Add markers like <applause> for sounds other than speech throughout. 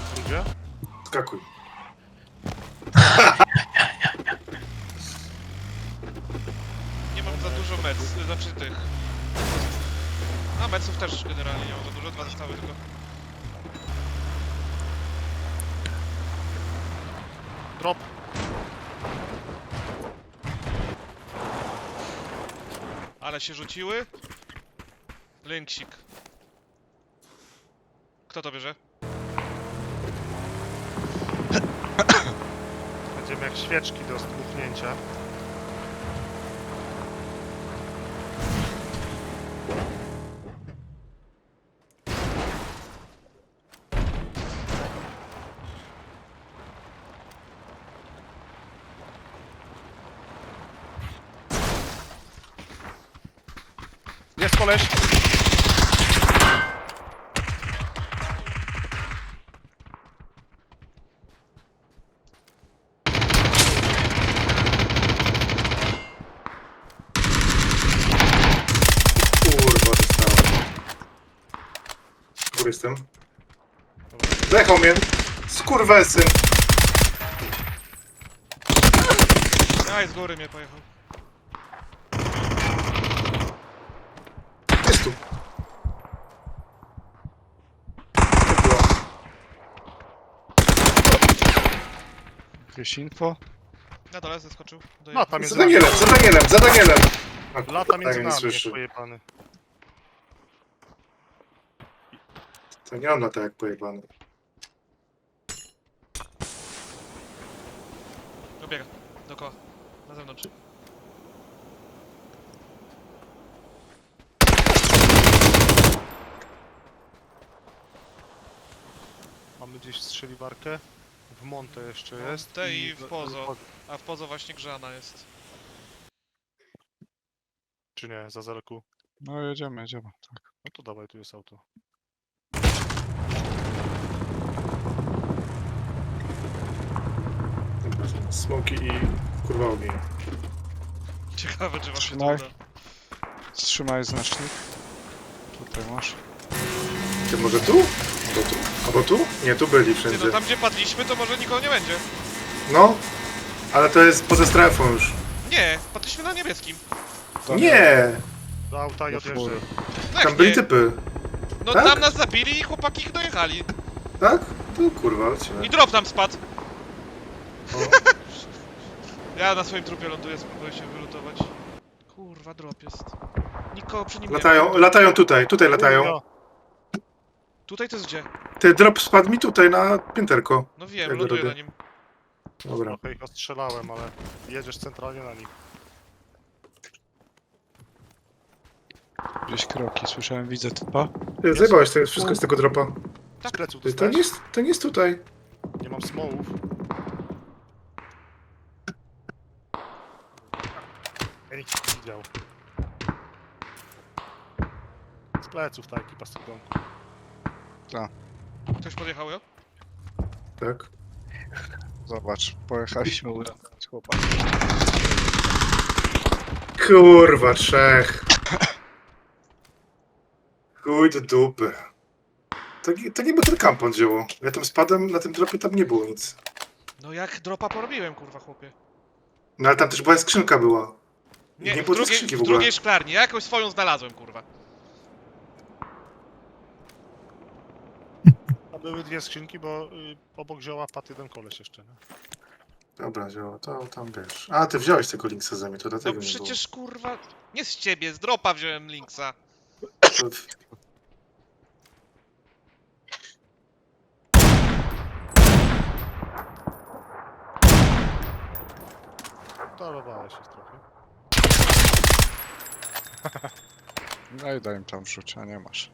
w brudzie? Skakuj. <laughs> Nie mam za dużo mec, znaczy tych. A meców też generalnie nie mam za dużo, dwa zostały tylko. Drop. Ale się rzuciły. Linksik. Kto to bierze? <coughs> Będziemy jak świeczki do zdmuchnięcia. Jest koleś! Kurwa, dostałem. Który jestem? Zechał mnie. Skurwesyn. Aj, z góry mnie pojechał. Jest tu. To było. Jakieś info? Na dole zeskoczył. No, tam jest Za Danielem, za Danielem, za Danielem. A, Lata między nie nami, słyszy. pojebany. To nie on lata jak pojebany. Dobiega. Dookoła. Na zewnątrz. Mamy gdzieś strzeliwarkę. W Monte jeszcze jest. Monte i w Pozo. A w pozo właśnie grzana jest. Czy nie, za zeleku. No jedziemy, jedziemy. Tak. No to dawaj, tu jest auto. Dobra, Smoki i kurwa ogień. Ciekawe, czy wam się to Trzymaj. uda. Wstrzymaj znacznik. Tutaj masz. Ty może tu? Albo tu? Albo tu? Nie, tu byli Ty, wszędzie. no tam gdzie padliśmy, to może nikogo nie będzie. No, ale to jest poza strefą już. Nie, padliśmy na niebieskim. Nie, Do auta i. No jak tam byli nie? typy. No tak? tam nas zabili i chłopaki ich dojechali. Tak? Tu kurwa, lecimy. I drop nam spadł. O. <laughs> Ja na swoim trupie ląduję, spróbuję się wylutować. Kurwa, drop jest. Nikogo przy nim nie Latają, ma. latają tutaj, tutaj latają. Kurwa, Tutaj to jest gdzie? Ty drop spadł mi tutaj na pięterko. No wiem, Tego ląduję robię. na nim. Dobra. Trochę ich ostrzelałem, ale jedziesz centralnie na nich. Gdzieś kroki, słyszałem, widzę typa. Ty zajebałeś to jest wszystko z tego dropa. Pleców Ty, to, dostałeś? nie jest, to nie jest tutaj. Nie mam smołów. Nikt nie widział. Z pleców ta ekipa z tego domku. Ktoś podjechał, jo? Tak. Zobacz, pojechaliśmy uratować chłopaka. Kurwa, trzech. Chuj do dupy. To, nie- to nie był ten kampon dzieło. Ja tam spadłem, na tym dropie tam nie było nic. No jak dropa porobiłem, kurwa, chłopie. No ale tam też była skrzynka była. Nie, Nie w, było drugiej, skrzynki w w ogóle. drugiej szklarni. Ja jakąś swoją znalazłem, kurwa. A były dwie skrzynki, bo y, obok zioła padł jeden koleś jeszcze. Nie? Dobra, dzieło, to tam wiesz. A, ty wziąłeś tego linksa ze mnie, to No dlatego nie przecież, kurwa... Nie z ciebie, z dropa wziąłem Linksa. było. To... Darowałeś się trochę. No i daj im tam wrzuć, a nie masz.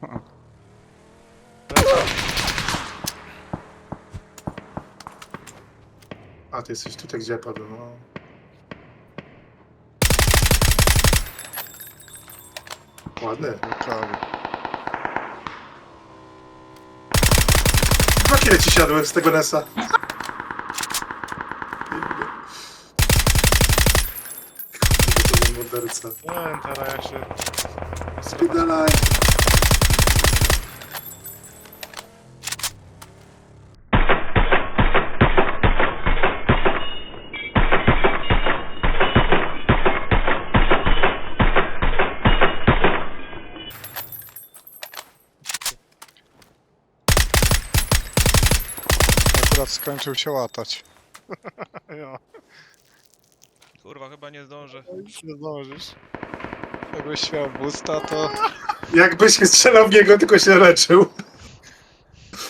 A, ty jesteś tutaj, gdzie ja padłem, no. Ładny. Lokali. Dwa kile ci siadły z tego Nesa. morderca. No, teraz ja się... Spiedalaj! Akurat skończył się łatać. <laughs> ja. Kurwa, chyba nie zdążę. nie zdążysz. Jakbyś miał busta, to Jakbyś nie strzelał w niego, tylko się leczył.